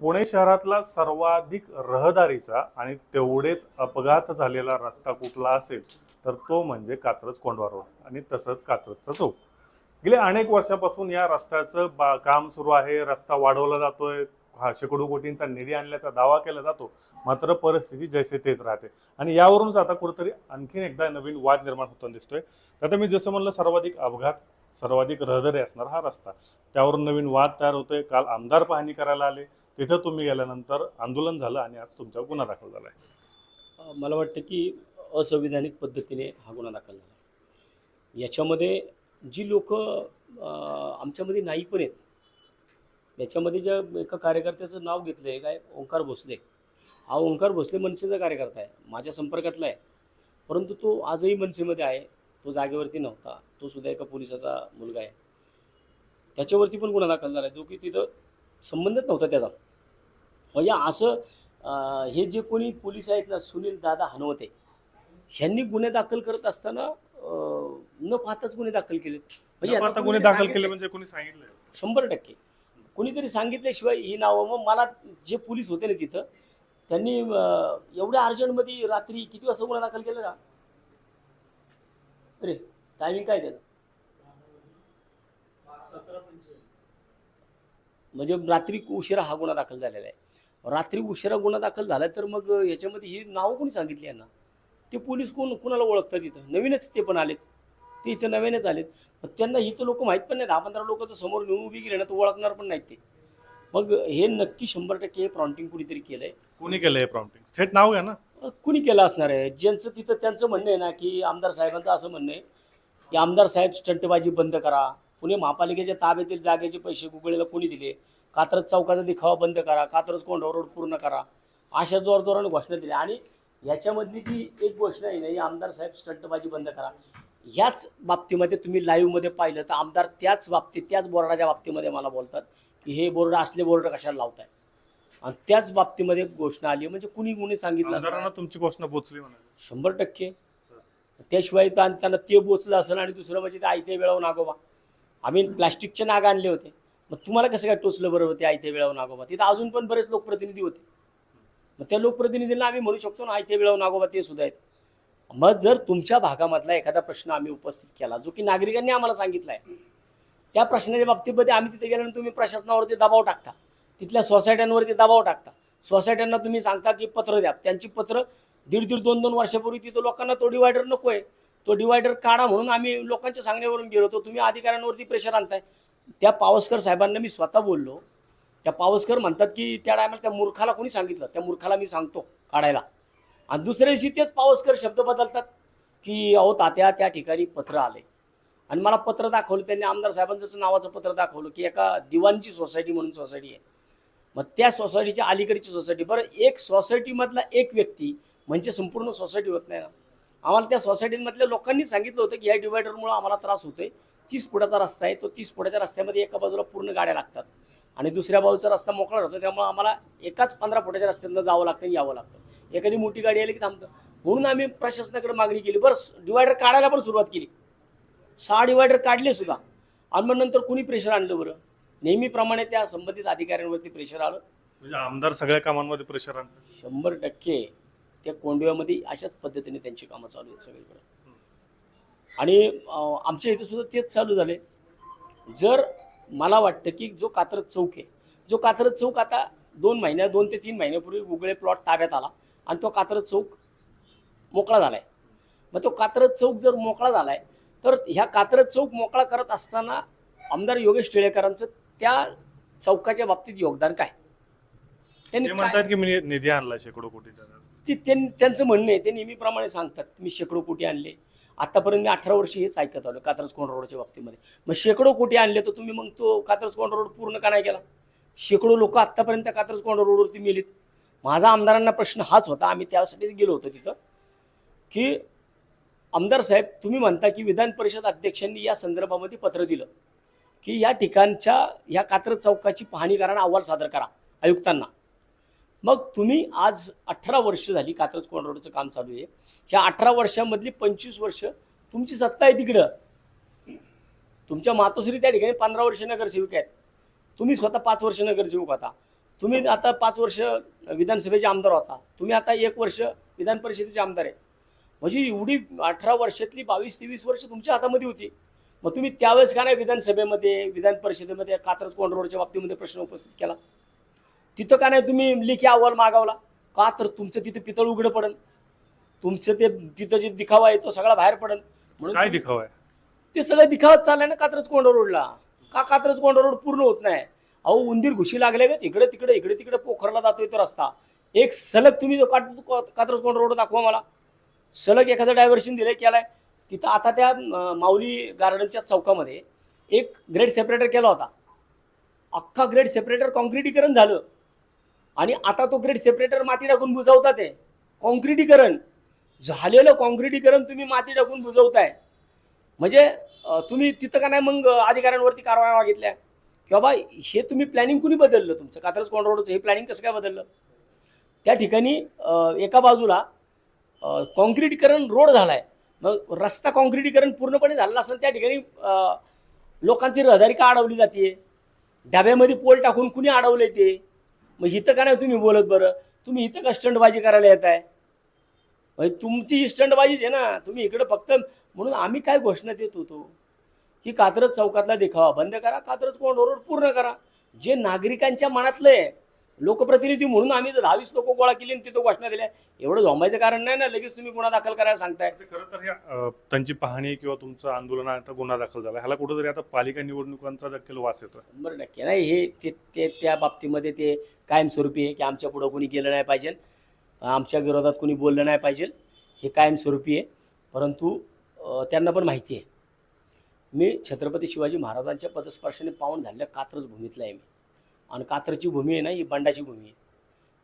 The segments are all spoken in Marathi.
पुणे शहरातला सर्वाधिक रहदारीचा आणि तेवढेच अपघात झालेला रस्ता कुठला असेल तर तो म्हणजे कात्रज कोंडवा रोड आणि तसंच कात्रजचा चौक. गेल्या अनेक वर्षापासून या रस्त्याचं बा काम सुरू आहे रस्ता वाढवला जातोय हा शेकडो कोटींचा निधी आणल्याचा दावा केला जातो मात्र परिस्थिती जैसे तेच राहते. आणि यावरूनच आता कुठेतरी आणखीन एकदा नवीन वाद निर्माण होताना दिसतोय. आता मी जसं म्हणलं सर्वाधिक अपघात सर्वाधिक रहदारी असणार हा रस्ता. त्यावरून नवीन वाद तयार होतोय. काल आमदार पाहणी करायला आले. तिथं तुम्ही गेल्यानंतर आंदोलन झालं आणि आज तुमच्यावर गुन्हा दाखल झाला आहे मला वाटतं की असंविधानिक पद्धतीने हा गुन्हा दाखल झाला. याच्यामध्ये जी लोक आमच्यामध्ये नाही पण आहेत. याच्यामध्ये ज्या एका कार्यकर्त्याचं नाव घेतलं आहे काय ओंकार भोसले. हा ओंकार भोसले मनसेचा कार्यकर्ता आहे. माझ्या संपर्कातला आहे. परंतु तो आजही मनसेमध्ये आहे. तो जागेवरती नव्हता. तो सुद्धा एका पोलिसाचा मुलगा आहे. त्याच्यावरती पण गुन्हा दाखल झाला आहे जो की तिथं संबंधच नव्हता त्याचा. म्हणजे असं हे जे कोणी पोलीस आहेत ना सुनील दादा हनवते ह्यांनी गुन्हे दाखल करत असताना न पाहताच गुन्हे दाखल केलेत. म्हणजे गुन्हे दाखल केले म्हणजे कोणी सांगितलं? शंभर टक्के. कोणीतरी सांगितल्याशिवाय ही नावं मग मला जे पोलीस होते ना तिथं त्यांनी एवढ्या अर्जंटमध्ये रात्री किती वाजता गुन्हा दाखल केला ना? अरे टायमिंग काय त्याचं? म्हणजे रात्री उशिरा हा गुन्हा दाखल झालेला आहे. रात्री उशिरा गुन्हा दाखल झाला तर मग याच्यामध्ये ही नावं कोणी सांगितली यांना? ते पोलीस कोण कोणाला ओळखतात इथं? नवीनच ते पण आलेत. ते इथं नवीनच आलेत. मग त्यांना इथं लोक माहीत पण नाही दहा पंधरा लोक तर समोर नेऊन उभी केले ना तर ओळखणार पण नाहीत ते. मग हे नक्की शंभर टक्के हे प्रॉन्टिंग कुणीतरी केलंय. कोणी केलं हे प्रॉम्प्टिंग थेट नाव घ्या ना. कुणी केलं असणार आहे? ज्यांचं तिथं त्यांचं म्हणणं आहे ना की आमदार साहेबांचं असं म्हणणं आहे की आमदार साहेब स्टंटबाजी बंद करा. पुणे महापालिकेच्या ताब्यातील जागेचे पैसे गुगळीला कोणी दिले? कात्रज चौकाचा दिखावा बंद करा. कात्रज कोंढवा रोड पूर्ण करा. अशा जोर जोराने घोषणा दिल्या. आणि याच्यामधली जी एक घोषणा आहे ना ही आमदार साहेब स्टंटबाजी बंद करा. ह्याच बाबतीमध्ये तुम्ही लाईव्हमध्ये पाहिलं तर आमदार त्याच बाबतीत त्याच बोर्डाच्या बाबतीमध्ये मला बोलतात की हे बोर्ड असले बोर्ड कशाला लावताय? आणि त्याच बाबतीमध्ये एक घोषणा आली. म्हणजे कुणी कुणी सांगितलं तुमची घोषणा पोचली म्हणा शंभर टक्के. त्याशिवाय तर आणि त्यांना ते बोचलं असेल आणि दुसरं म्हणजे ते आयत्या वेळावर नागोबा. आम्ही प्लास्टिकचे नाग आणले होते. मग तुम्हाला कसं काय टोचलं बरोबर ते आयत्या वेळावर नागोबा? तिथं अजून पण बरेच लोकप्रतिनिधी होते. मग त्या लोकप्रतिनिधींना आम्ही म्हणू शकतो ना आयत्या वेळावर नागोबा ते सुद्धा आहेत. मग जर तुमच्या भागामधला एखादा प्रश्न आम्ही उपस्थित केला जो की नागरिकांनी आम्हाला सांगितला आहे त्या प्रश्नाच्या बाबतीमध्ये आम्ही तिथे गेल्यानंतर तुम्ही प्रशासनावरती दबाव टाकता. तिथल्या सोसायट्यांवरती दबाव टाकता. सोसायट्यांना तुम्ही सांगता की पत्र द्या. त्यांची पत्र दीड दीड दोन दोन वर्षापूर्वी तिथं लोकांना तो डिवायडर नको आहे तो डिवायडर काढा म्हणून आम्ही लोकांच्या सांगण्यावरून गेलो होतो. तुम्ही अधिकाऱ्यांवरती प्रेशर आणताय. त्या पावसकर साहेबांना मी स्वतः बोललो. त्या पावसकर म्हणतात की त्या टायमाला त्या मूर्खाला कोणी सांगितलं? त्या मूर्खाला मी सांगतो काढायला. आणि दुसऱ्या दिवशी तेच पावसकर शब्द बदलतात की अहो तात्या त्या ठिकाणी पत्र आले आणि मला पत्र दाखवलं. त्यांनी आमदार साहेबांचंच नावाचं पत्र दाखवलं की एका दिवाणची सोसायटी म्हणून सोसायटी आहे. मग त्या सोसायटीच्या अलीकडची सोसायटी. बरं एक सोसायटीमधला एक व्यक्ती म्हणजे संपूर्ण सोसायटी होत नाही ना आम्हाला त्या सोसायटीमधल्या लोकांनी सांगितलं होतं की या डिवायडरमुळं आम्हाला त्रास होतोय. तीस फुटाचा रस्ता आहे. तो तीस फुटाच्या रस्त्यामध्ये एका बाजूला पूर्ण गाड्या लागतात. आणि दुसऱ्या बाजूचा रस्ता मोकळा राहतो. त्यामुळे आम्हाला एकाच पंधरा फुटाच्या रस्त्यातनं जावं लागतं आणि यावं लागतं. एखादी मोठी गाडी आली की थांबतं. म्हणून आम्ही प्रशासनाकडे मागणी केली. बरं डिवायडर काढायला पण सुरुवात केली. सहा डिवायडर काढले सुद्धा. आणि मग नंतर कुणी प्रेशर आणलं बरं? नेहमीप्रमाणे त्या संबंधित अधिकाऱ्यांवरती प्रेशर आलं. म्हणजे आमदार सगळ्या कामांमध्ये प्रेशर आणतात. शंभर टक्के त्या कोंडव्यामध्ये अशाच पद्धतीने त्यांची कामं चालू आहेत सगळीकडे. आणि अं, आमच्या इथे सुद्धा तेच चालू झाले जर मला वाटतं की जो कात्रज चौक आहे जो कात्रज चौक आता दोन महिन्या दोन ते तीन महिन्यापूर्वी गुगळे प्लॉट ताब्यात आला आणि तो कात्रज चौक मोकळा झाला आहे मग तो कात्रज चौक जर मोकळा झाला आहे तर ह्या कात्रज चौक मोकळा करत असताना आमदार योगेश टिळेकरांचं त्या चौकाच्या बाबतीत योगदान काय? त्यांनी ते काय- म्हणतात की मी निधी आणला शेकडो कोटीचा. ते त्यां- त्यांचं म्हणणं आहे ते नेहमीप्रमाणे सांगतात मी शेकडो कोटी आणले. आतापर्यंत मी अठरा वर्षी हेच ऐकत आलो कात्रज कोंड रोडच्या बाबतीमध्ये. मग शेकडो कोटी आणले तर तुम्ही मग तो कात्रज कोंड रोड पूर्ण का नाही केला? शेकडो लोक आत्तापर्यंत कात्रज कोंड रोडवरती मेलीत. माझा आमदारांना प्रश्न हाच होता आम्ही त्यासाठीच गेलो होतो तिथं की आमदार साहेब तुम्ही म्हणता की विधान परिषद अध्यक्षांनी या संदर्भामध्ये पत्र दिलं. की या ठिकाणच्या ह्या कात्रज चौकाची पाहणी करा आणि अहवाल सादर करा आयुक्तांना. मग तुम्ही आज अठरा वर्ष झाली कात्रज कोंड रोडचं काम चालू आहे. ह्या अठरा वर्षामधली पंचवीस वर्ष तुमची सत्ता आहे तिकडं. तुमच्या मातोश्री त्या ठिकाणी पंधरा वर्ष नगरसेविका आहेत. तुम्ही स्वतः पाच वर्ष नगरसेवक होता. तुम्ही आता पाच वर्ष विधानसभेचे आमदार होता. तुम्ही आता एक वर्ष विधान परिषदेचे आमदार आहे. म्हणजे एवढी अठरा वर्षातली बावीस तेवीस वर्ष तुमच्या हातामध्ये होती. मग तुम्ही त्यावेळेस का नाही विधानसभेमध्ये विधान परिषदेमध्ये कात्रज कोंड रोडच्या बाबतीमध्ये प्रश्न उपस्थित केला? तिथं का नाही तुम्ही लेखी अहवाल मागवला? का तर तुमचं तिथं पितळ उघडं पडन तुमचं ते तिथं जे दिखावा आहे तो सगळा बाहेर पडन म्हणून काय दिखावा आहे? ते सगळं दिखावत चाललंय ना कात्रज कोंडा रोडला का कात्रज कोंडा रोड पूर्ण होत नाही? अहो उंदीर घुशी लागले का इकडे तिकडे इकडे तिकडे पोखरला जातोय तो रस्ता. एक सलग तुम्ही कात्रज कोंडा रोड दाखवा मला. सलग एखादं डायव्हर्शन दिलंय केलाय. तिथं आता त्या माऊली गार्डनच्या चौकामध्ये एक ग्रेड सेपरेटर केला होता. अख्खा ग्रेड सेपरेटर कॉन्क्रिटीकरण झालं. आणि आता तो ग्रेड सेपरेटर माती टाकून बुजवतात ते. कॉन्क्रिटीकरण झालेलं कॉन्क्रिटीकरण तुम्ही माती टाकून बुजवताय. म्हणजे तुम्ही तिथं का नाही मग अधिकाऱ्यांवरती कारवाया मागितल्या? की बाबा हे तुम्ही प्लॅनिंग कुणी बदललं तुमचं? कात्रज कोंड रोडचं हे प्लॅनिंग कसं काय बदललं? त्या ठिकाणी एका बाजूला कॉन्क्रिटीकरण रोड झाला आहे मग रस्ता काँक्रिटीकरण पूर्णपणे झालेला असेल त्या ठिकाणी लोकांची रहदारी का अडवली जाते डब्यामध्ये पोल टाकून कुणी अडवले ते? मग इथं का नाही तुम्ही बोलत बरं? तुम्ही इथं का स्टंटबाजी करायला येत आहे म्हणजे तुमची स्टंटबाजीच आहे ना. तुम्ही इकडं फक्त म्हणून आम्ही काय घोषणा देत होतो? की कात्रज चौकातला देखावा बंद करा कात्रज कोंड रोड पूर्ण करा. जे नागरिकांच्या मनातलं आहे लोकप्रतिनिधी म्हणून आम्ही जर दहावीस लोक गोळा केली आणि तिथं घोषणा दिल्या एवढं झोंबायचं कारण नाही ना? लगेच तुम्ही गुन्हा दाखल करायला सांगताय. खरं तर ह्या त्यांची पाहणी किंवा तुमचं आंदोलन आता गुन्हा दाखल झाला. ह्याला कुठेतरी आता पालिका निवडणुकांचा देखील वास येतोय. शंभर टक्के नाही हे ते ते त्या बाबतीमध्ये ते कायमस्वरूपी आहे की आमच्या पुढं कोणी गेलं नाही पाहिजे. आमच्या विरोधात कोणी बोललं नाही पाहिजे. हे कायमस्वरूपी आहे. परंतु त्यांना पण माहिती आहे. मी छत्रपती शिवाजी महाराजांच्या पदस्पर्शाने पावन झालेल्या कात्रज भूमीतला आहे मी. आणि कात्रजची भूमी आहे ना ही बंडाची भूमी आहे.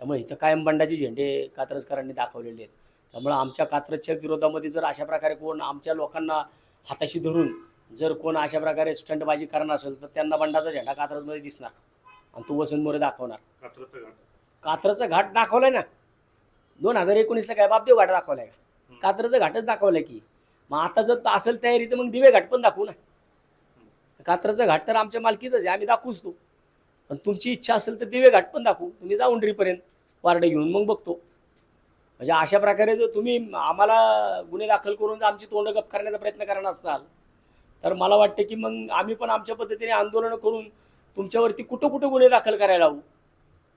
त्यामुळे इथं कायम बंडाचे झेंडे कात्रजकरांनी दाखवलेले आहेत. त्यामुळे आमच्या कात्रजच्या विरोधामध्ये जर अशा प्रकारे कोण आमच्या लोकांना हाताशी धरून जर कोण अशा प्रकारे स्टंटबाजी करणार असेल तर त्यांना बंडाचा झेंडा कात्रजमध्ये दिसणार. आणि तो वसंत मोरे दाखवणार. कात्रचा घाट. दाखवलाय ना. दोन हजार एकोणीसला काय बापदेव घाट दाखवलाय का? कात्रचा घाटच दाखवलाय की. मग आता जर असेल तयारी तर मग दिवे घाट पण दाखवू ना. कात्रचा घाट तर आमच्या मालकीतच आहे आम्ही दाखवूच तो. पण तुमची इच्छा असेल तर दिवे घाट पण दाखवू. तुम्ही जाऊन ड्रीपर्यंत वार्ड घेऊन मग बघतो. म्हणजे अशा प्रकारे जर तुम्ही आम्हाला गुन्हे दाखल करून जर आमची तोंड गप करण्याचा प्रयत्न करणार असाल तर मला वाटतं की मग आम्ही पण आमच्या पद्धतीने आंदोलनं करून तुमच्यावरती कुठं कुठं गुन्हे दाखल करायला लावू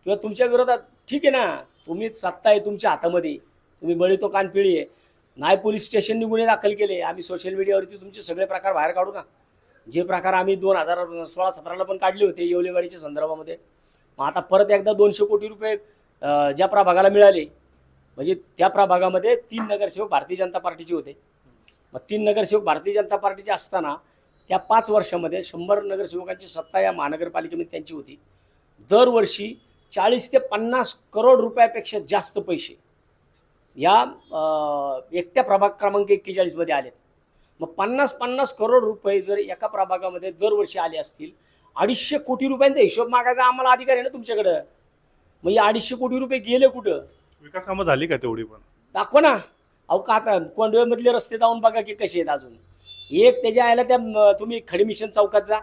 किंवा तुमच्या विरोधात ठीक आहे ना तुम्ही सत्ता आहे तुमच्या हातामध्ये तुम्ही बळी तो कानपिळी आहे. नाही पोलीस स्टेशननी गुन्हे दाखल केले आम्ही सोशल मीडियावरती तुमचे सगळे प्रकार बाहेर काढू ना. जे प्रकार आम्ही दोन हजार सोळा सतराला पण काढले होते येवलेवाडीच्या संदर्भामध्ये. मग आता परत एकदा दोनशे कोटी रुपये ज्या प्रभागाला मिळाले म्हणजे त्या प्रभागामध्ये तीन नगरसेवक भारतीय जनता पार्टीचे होते. मग तीन नगरसेवक भारतीय जनता पार्टीचे असताना त्या पाच वर्षामध्ये शंभर नगरसेवकांची सत्ता या महानगरपालिकेमध्ये त्यांची होती. दरवर्षी चाळीस ते पन्नास करोड रुपयापेक्षा जास्त पैसे या एकट्या प्रभाग क्रमांक एक्केचाळीसमध्ये आलेत. मग पन्नास पन्नास करोड रुपये जर एका प्रभागामध्ये दरवर्षी आले असतील अडीचशे कोटी रुपयांचा हिशोब मागायचा आम्हाला अधिकार आहे ना तुमच्याकडं? मग या अडीचशे कोटी रुपये गेले कुठं? विकास कामं झाली का तेवढी पण? दाखवा ना. अहो का आता कोंडवेमधले रस्ते जाऊन बघा की कसे आहेत अजून. एक त्याच्या आयला त्या तुम्ही खडी मिशन चौकात जा.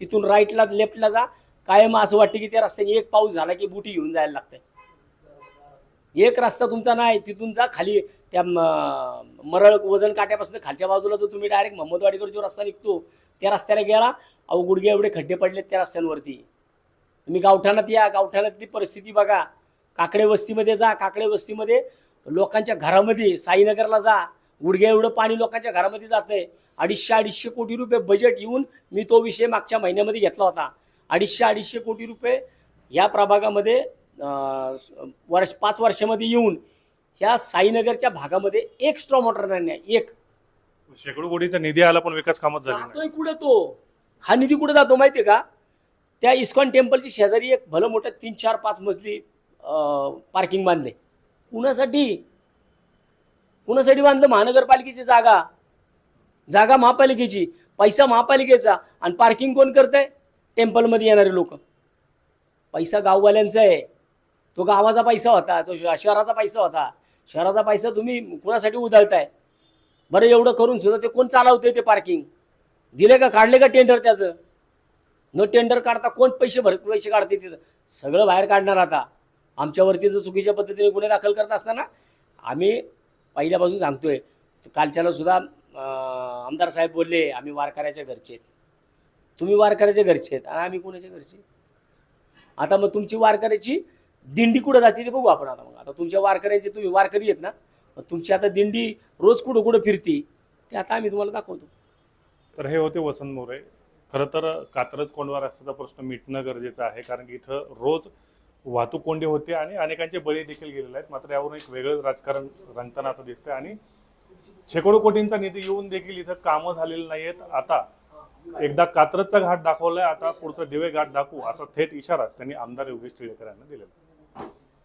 तिथून राईटला लेफ्टला जा. कायम असं वाटतं की त्या रस्त्याने एक पाऊस झाला की बुटी घेऊन जायला लागतंय. एक रस्ता तुमचा नाही तिथून जा खाली. त्या मरळ वजन काट्यापासून खालच्या बाजूला जर तुम्ही डायरेक्ट महम्मदवाडीकडे जो रस्ता निघतो त्या रस्त्याला गेला. अहो गुडघे एवढे खड्डे पडलेत त्या रस्त्यांवरती. तुम्ही गावठाणात या गावठाणातली परिस्थिती बघा. काकडे वस्तीमध्ये जा काकडे वस्तीमध्ये लोकांच्या घरामध्ये साईनगरला जा. गुडघे एवढं पाणी लोकांच्या घरामध्ये जातंय. अडीचशे अडीचशे कोटी रुपये बजेट येऊन मी तो विषय मागच्या महिन्यामध्ये घेतला होता. अडीचशे अडीचशे कोटी रुपये या प्रभागामध्ये वर्ष पाच वर्षामध्ये येऊन त्या साईनगरच्या भागामध्ये एक स्ट्रॉ मोटर नाही एक. शेकडो कोटीचा निधी आला पण विकास नाही. जातोय कुठे तो? हा निधी कुठे जातो माहितीये का? त्या इस्कॉन टेम्पलची शेजारी एक भलं मोठं तीन चार पाच मजली पार्किंग बांधले कुणासाठी? कुणासाठी बांधलं? महानगरपालिकेची जागा. जागा महापालिकेची. पैसा महापालिकेचा. आणि पार्किंग कोण करतंय? टेम्पलमध्ये येणारे लोक. पैसा गाववाल्यांचा आहे. तो गावाचा पैसा होता तो श- शहराचा पैसा होता. शहराचा पैसा तुम्ही कुणासाठी उधळताय? बरं एवढं करून सुद्धा ते कोण चालवते ते पार्किंग दिले का काढले का टेंडर त्याचं? न टेंडर काढता कोण पैसे भर पैसे काढते तिथं? सगळं बाहेर काढणार आता. आमच्यावरती जर चुकीच्या पद्धतीने गुन्हे दाखल करत असताना आम्ही पहिल्यापासून सांगतोय कालच्याला सुद्धा आमदार साहेब बोलले आम्ही वारकऱ्याच्या घरचे आहेत. तुम्ही वारकऱ्याच्या घरचे आहेत आणि आम्ही कोणाच्या घरचे आता मग तुमची वारकऱ्याची दिंडी कुठं जाते ते बघू आपण आता मग. आता तुमच्या वारकऱ्यांचे तुम्ही वारकरी आहेत ना तुमची आता दिंडी रोज कुठं कुठं फिरती ते आता आम्ही तुम्हाला दाखवतो. तर हे होते वसंत मोरे. खरं तर कात्रज कोंडवा रस्त्याचा प्रश्न मिटणं गरजेचं आहे कारण की इथं रोज वाहतूक कोंडी होते आणि अनेकांचे बळी देखील गेलेले आहेत. मात्र यावरून एक वेगळं राजकारण रंगताना आता दिसतंय आणि शेकडो कोटींचा निधी येऊन देखील इथं कामं झालेली नाहीयेत. आता एकदा कात्रजचा घाट दाखवलाय आता पुढचा दिवे घाट दाखवू असा थेट इशारा त्यांनी आमदार योगेश टिळेकर यांना दिलेला